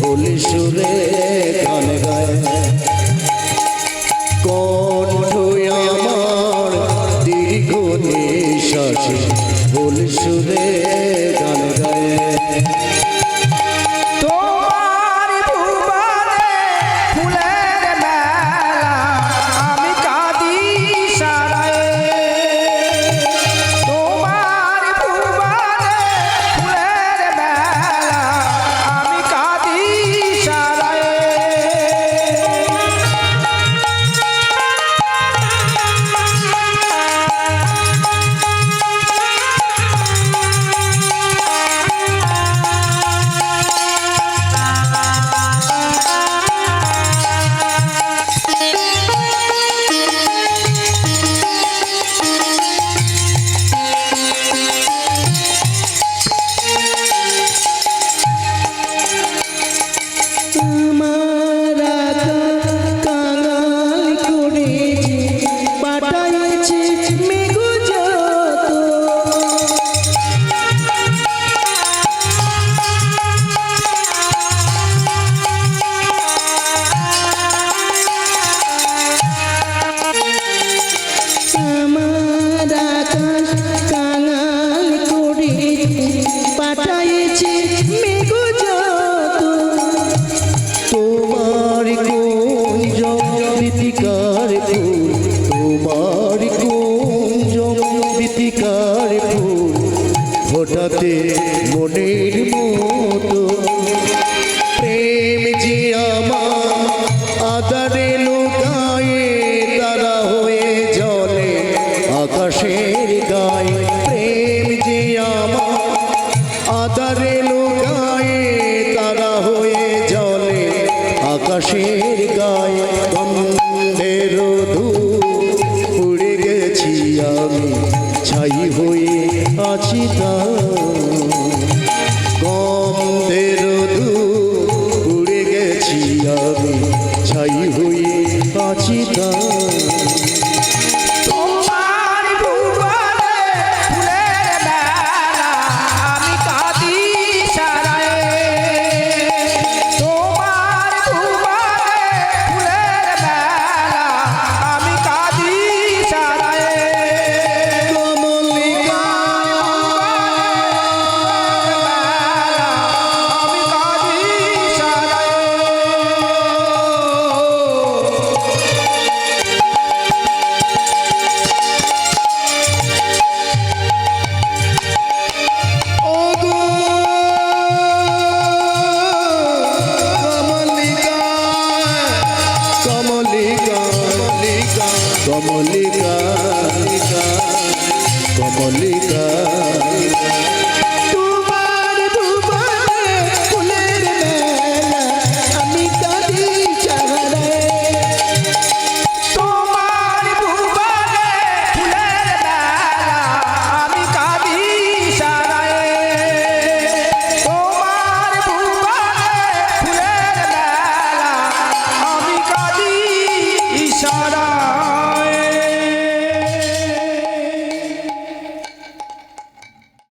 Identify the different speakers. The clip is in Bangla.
Speaker 1: বলি সুরে গান গায়। কণ্ঠ আমার দীর্ঘ নিঃশ্বাস। বলি সুরে গান ঘটাতে মনের মতো। প্রেম যে আমার আদারে লোকায়ে তারা হয়ে জলে আকাশের গায়ে। প্রেম যে আমার আদারে লোকায়ে তারা হয়ে জলে আকাশের গায়ে। বাঁচিত como